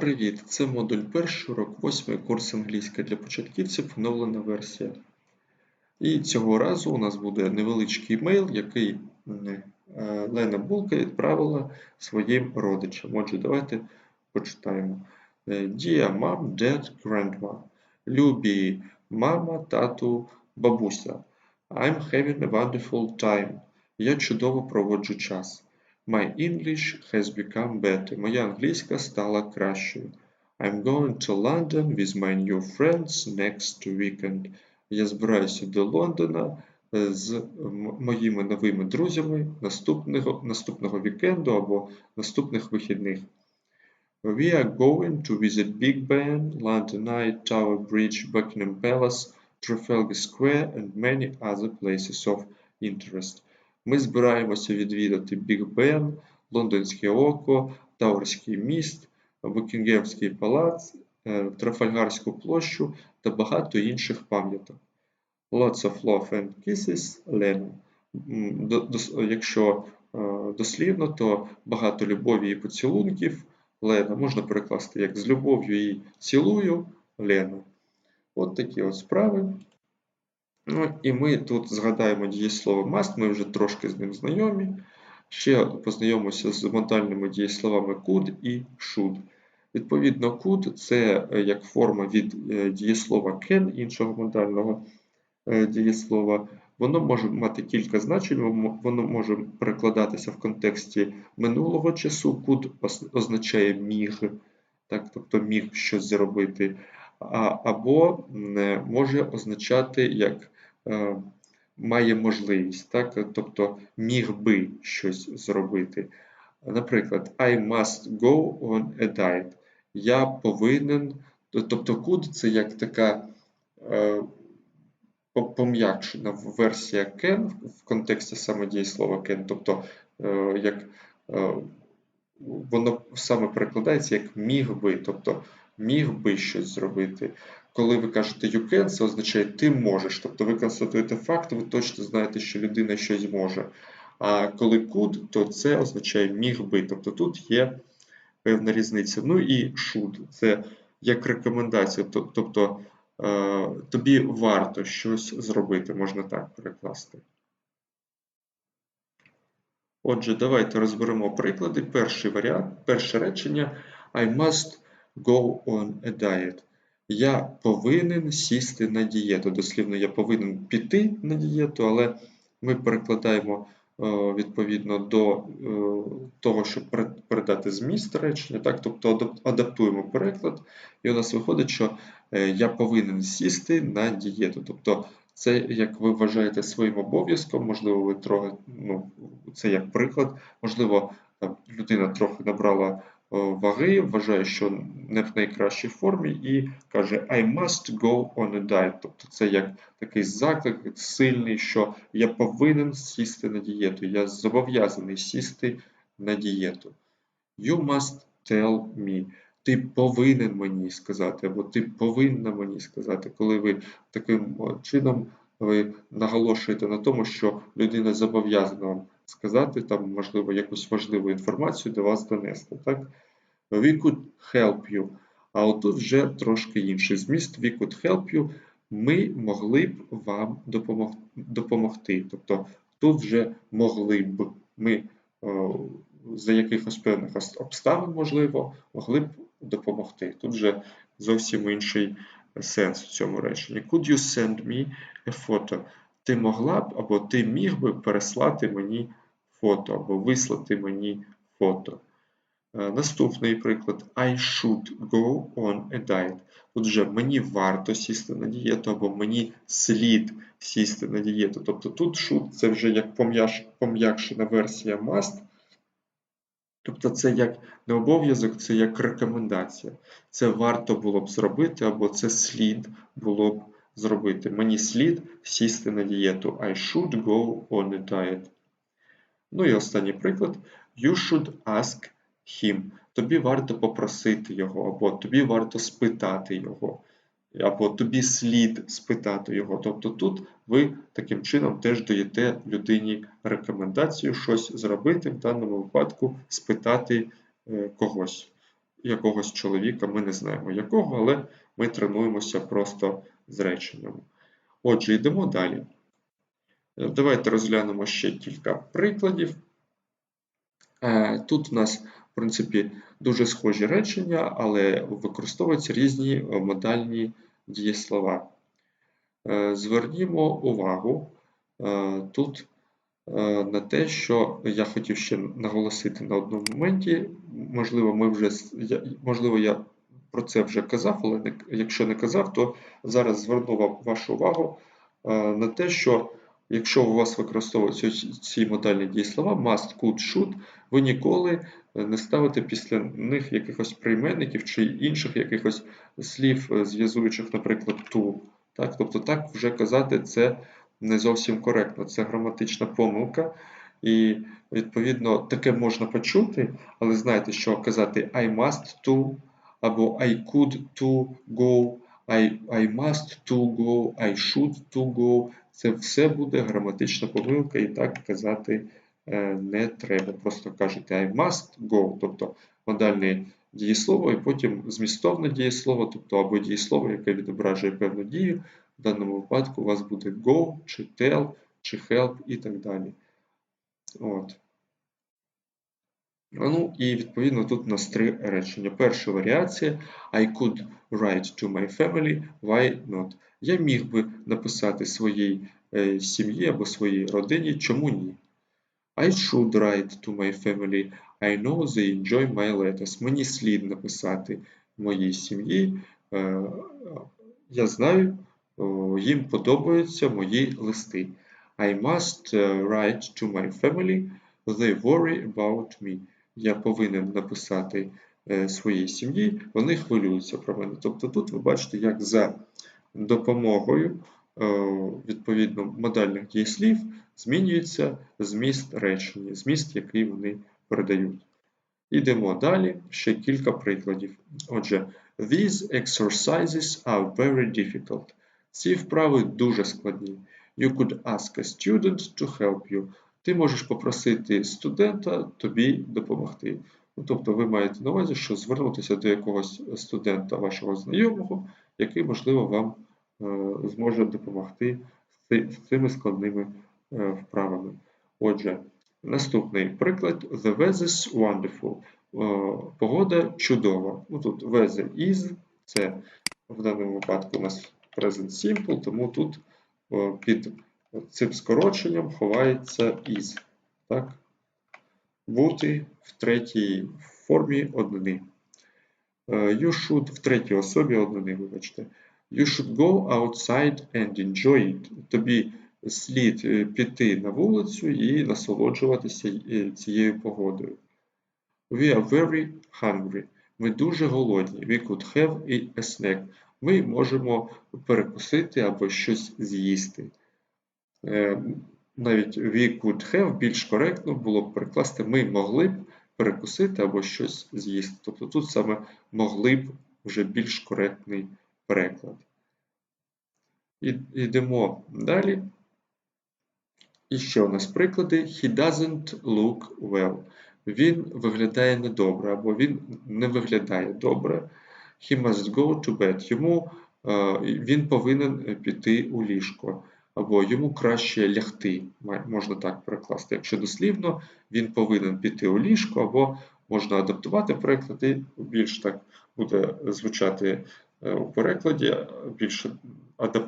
Привіт! Це модуль перший, урок 8, курс англійська для початківців, оновлена версія. І цього разу у нас буде невеличкий мейл, який е, Лена Булка відправила своїм родичам. Отже, давайте почитаємо. Е, Dear Mom, Dad, Grandma. Любі мама, тату, бабуся. I'm having a wonderful time. Я чудово проводжу час. My English has become better. Моя англійська стала кращою. I'm going to London with my new friends next weekend. Я збираюся до Лондона е, з моїми новими друзями наступного наступного вікенду або наступних вихідних. We are going to visit Big Ben, London Eye, Tower Bridge, Buckingham Palace, Trafalgar Square and many other places of interest. Ми збираємося відвідати Біг Бен, Лондонське Око, Тауерський міст, Букінгемський палац, е, Трафальгарську площу та багато інших пам'яток. Lots of love and kisses, Лена. Якщо е, дослівно, то багато любові і поцілунків Лена. Можна перекласти як з любов'ю і цілую Лена. От такі от справи. Ну і ми тут згадаємо дієслово must, ми вже трошки з ним знайомі. Ще познайомимося з модальними дієсловами could і should. Відповідно, could це е, як форма від е, дієслова can, іншого модального е, дієслова. Воно може мати кілька значень, воно може перекладатися в контексті минулого часу. Could означає міг, так, тобто міг щось зробити або може означати як має можливість, так? тобто міг би щось зробити. Наприклад, I must go on a diet. Я повинен, тобто could це як така е, пом'якшена версія can в контексті саме дієслова can, тобто е, як воно саме перекладається як міг би. тобто міг би щось зробити. Коли ви кажете you can, це означає ти можеш. Тобто ви констатуєте факт, ви точно знаєте, що людина щось може. А коли could, то це означає міг би. Тобто тут є певна різниця. Ну і should це як рекомендація. Тобто е, тобі варто щось зробити, можна так перекласти. Отже, давайте розберемо приклади. Перший варіант, перше речення I must go on a diet. Я повинен сісти на дієту. Дослівно, я повинен піти на дієту, але ми перекладаємо е, відповідно до е, того, щоб передати зміст речення, так? тобто адаптуємо переклад, і у нас виходить, що е, я повинен сісти на дієту. Тобто це, як ви вважаєте своїм обов'язком, можливо, ви трохи, ну, це як приклад, можливо, людина трохи набрала ваги, вважає, що не в найкращій формі, і каже I must go on a diet. Тобто це як такий заклик сильний, що я повинен сісти на дієту, я зобов'язаний сісти на дієту. You must tell me. Ти повинен мені сказати, або ти повинна мені сказати, коли ви таким чином ви наголошуєте на тому, що людина зобов'язана вам сказати, там, можливо, якусь важливу інформацію до вас донести. так? We could help you. А отут вже трошки інший зміст. We could help you. Ми могли б вам допомогти. Тобто тут вже могли б ми за якихось певних обставин, можливо, могли б допомогти. Тут вже зовсім інший сенс в цьому реченні. Could you send me a photo? Ти могла б або ти міг би переслати мені фото, або вислати мені фото. Е, наступний приклад I should go on a diet. Тут вже мені варто сісти на дієту, або мені слід сісти на дієту. Тобто тут should це вже як пом'якшена версія must. Тобто це як не обов'язок, це як рекомендація. Це варто було б зробити, або це слід було б зробити. Мені слід сісти на дієту. I should go on a diet. Ну і останній приклад. You should ask him. Тобі варто попросити його, або тобі варто спитати його, або тобі слід спитати його. Тобто тут ви таким чином теж даєте людині рекомендацію щось зробити, в даному випадку спитати е, когось. якогось чоловіка, ми не знаємо якого, але ми тренуємося просто з реченнями. Отже, йдемо далі. Е, давайте розглянемо ще кілька прикладів. Е, тут у нас, в принципі, дуже схожі речення, але використовуються різні е, модальні дієслова. Звернімо увагу тут на те, що я хотів ще наголосити на одному моменті. Можливо, ми вже, можливо, я про це вже казав, але якщо не казав, то зараз зверну вашу увагу на те, що Якщо у вас використовуються ці модальні дієслова, must, could, should, ви ніколи не ставите після них якихось прийменників чи інших якихось слів, е, зв'язуючих, наприклад, to. Так? Тобто так вже казати це не зовсім коректно, це граматична помилка. І, відповідно, таке можна почути, але знаєте, що казати I must to, або I could to go, I, I must to go, I should to go. Це все буде граматична помилка, і так казати е, не треба. Просто кажете I must go, тобто модальне дієслово, і потім змістовне дієслово, тобто або дієслово, яке відображує певну дію. В даному випадку у вас буде go, чи tell, чи help і так далі. От. Ну і відповідно тут у нас три речення. Перша варіація I could write to my family, why not? Я міг би написати своїй е, сім'ї або своїй родині, чому ні? I should write to my family. I know they enjoy my letters. Мені слід написати моїй сім'ї. Е, я знаю, їм подобаються мої листи. I must е, write to my family. They worry about me. Я повинен написати своїй сім'ї, вони хвилюються про мене. Тобто тут ви бачите, як за допомогою е, відповідно модальних дієслів змінюється зміст речення, зміст, який вони передають. Ідемо далі, ще кілька прикладів. Отже, these exercises are very difficult. Ці вправи дуже складні. You could ask a student to help you. Ти можеш попросити студента тобі допомогти. Ну, Тобто ви маєте на увазі, що звернутися до якогось студента вашого знайомого, який, можливо, вам е, зможе допомогти з цими складними е, вправами. Отже, наступний приклад: The weather is wonderful. Е, погода чудова. Ну, Тут weather is, це в даному випадку у нас present simple, тому тут під цим скороченням ховається is. Так? Бути в третій формі однини. You should в третій особі однини, вибачте. You should go outside and enjoy it. Тобі слід е, піти на вулицю і насолоджуватися е, цією погодою. We are very hungry. Ми дуже голодні. We could have a snack. Ми можемо перекусити або щось з'їсти. Е, навіть we could have більш коректно було б перекласти ми могли б перекусити або щось з'їсти. Тобто тут саме могли б вже більш коректний переклад. І йдемо далі. І ще у нас приклади. He doesn't look well. Він виглядає недобре, або він не виглядає добре. He must go to bed. Йому е, він повинен піти у ліжко, або йому краще лягти, можна так перекласти. Якщо дослівно, він повинен піти у ліжко, або можна адаптувати переклади, більш так буде звучати Е, у перекладі більш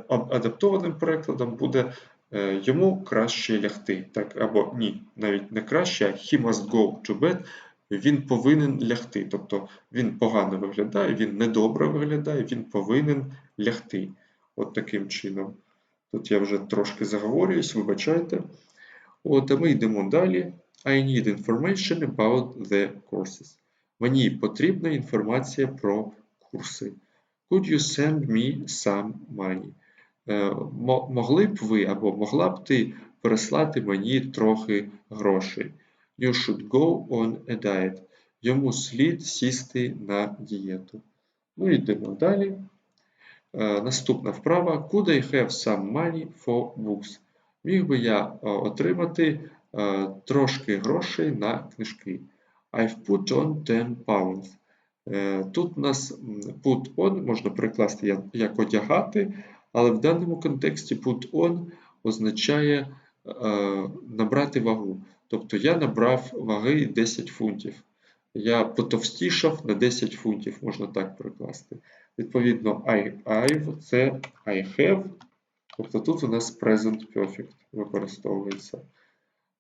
адаптованим перекладом буде е, йому краще лягти. Так, Або ні, навіть не краще, а he must go to bed. Він повинен лягти. Тобто він погано виглядає, він недобре виглядає, він повинен лягти. От таким чином. Тут я вже трошки заговорююсь, вибачайте. От, а ми йдемо далі. I need information about the courses. Мені потрібна інформація про курси. Could you send me some money? Е, могли б ви або могла б ти переслати мені трохи грошей? You should go on a diet. Йому слід сісти на дієту. Ну, йдемо далі. Е, наступна вправа. Could I have some money for books? Міг би я е, отримати трошки грошей на книжки. I've put on 10 pounds. Е, Тут у нас put on можна перекласти як, одягати, але в даному контексті put on означає е, набрати вагу. Тобто я набрав ваги 10 фунтів. Я потовстішав на 10 фунтів, можна так перекласти. Відповідно, I, I've це I have. Тобто тут у нас present perfect використовується.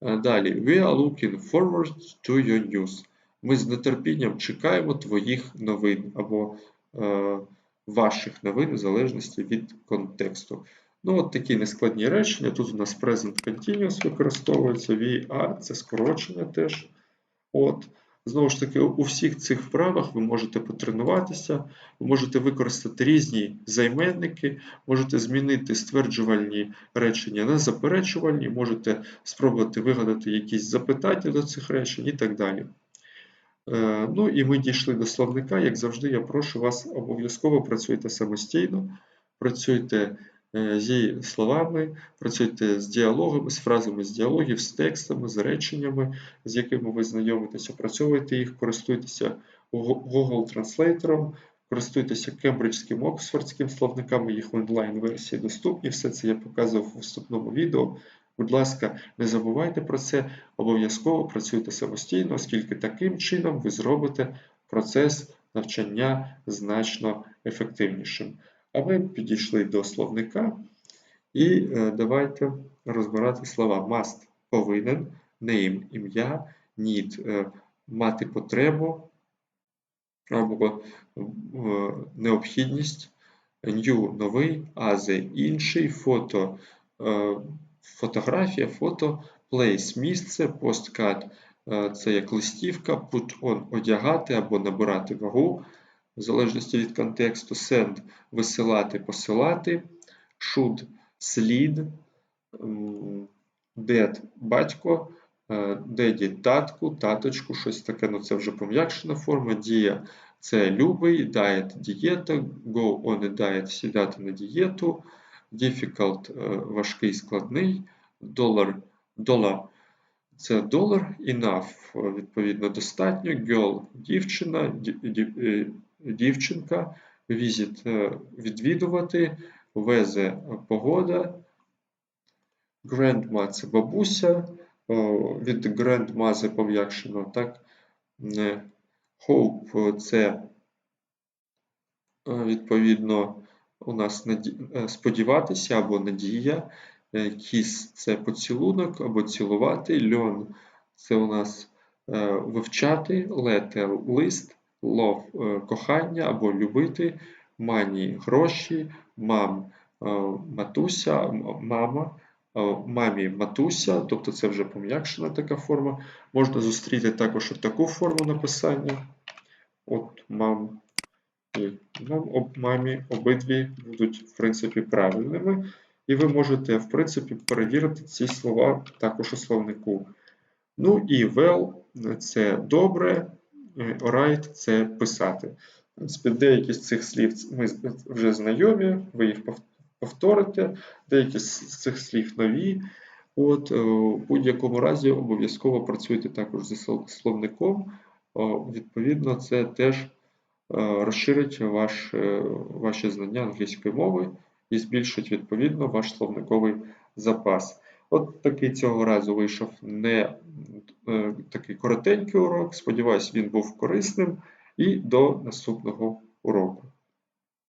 Е, Далі, we are looking forward to your news. Ми з нетерпінням чекаємо твоїх новин або е, ваших новин в залежності від контексту. Ну, от такі нескладні речення. Тут у нас present continuous використовується, we are, це скорочення теж. От. Знову ж таки, у всіх цих вправах ви можете потренуватися, ви можете використати різні займенники, можете змінити стверджувальні речення на заперечувальні, можете спробувати вигадати якісь запитання до цих речень і так далі. Е, Ну і ми дійшли до словника. Як завжди, я прошу вас обов'язково працюйте самостійно, працюйте зі словами, працюйте з діалогами, з фразами з діалогів, з текстами, з реченнями, з якими ви знайомитесь, опрацьовуйте їх, користуйтеся Google Translator, користуйтеся кембриджським оксфордським словниками, їх в онлайн-версії доступні. Все це я показував у вступному відео. Будь ласка, не забувайте про це, обов'язково працюйте самостійно, оскільки таким чином ви зробите процес навчання значно ефективнішим. А ми підійшли до словника і е, давайте розбирати слова. Must повинен, name ім'я, need е, мати потребу або е, необхідність, new новий, as інший, фото фотографія, фото, place місце, посткат це як листівка, put on одягати або набирати вагу, в залежності від контексту, send висилати, посилати, should слід, м, dad батько, е, daddy татку, таточку, щось таке, ну це вже пом'якшена форма, дія це любий, diet дієта, go on a diet сідати на дієту, difficult е, важкий, складний, dollar, долар це долар, enough, відповідно, достатньо, girl дівчина, ді- ді- е, дівчинка, visit е, відвідувати, weather погода, grandma це бабуся, від grandmother пом'якшено, так? Е, Hope це е, відповідно у нас е, сподіватися або надія. Е, Kiss – це поцілунок або цілувати. Learn – це у нас е, вивчати. Letter – лист. Love е, – кохання або любити. Money – гроші. Mom е, – матуся, мама. Е, Мамі матуся, тобто це вже пом'якшена така форма. Можна зустріти також таку форму написання. От мам мам, об, мамі обидві будуть, в принципі, правильними. І ви можете, в принципі, перевірити ці слова також у словнику. Ну і well – це добре, е, right – це писати. Деякі з цих слів ми вже знайомі, ви їх повторите, деякі з цих слів нові. От, е, в будь-якому разі обов'язково працюйте також зі словником. Відповідно, це теж е, розширить ваш, е, ваші знання англійської мови і збільшить відповідно ваш словниковий запас. От такий цього разу вийшов не е, такий коротенький урок. Сподіваюсь, він був корисним. І до наступного уроку.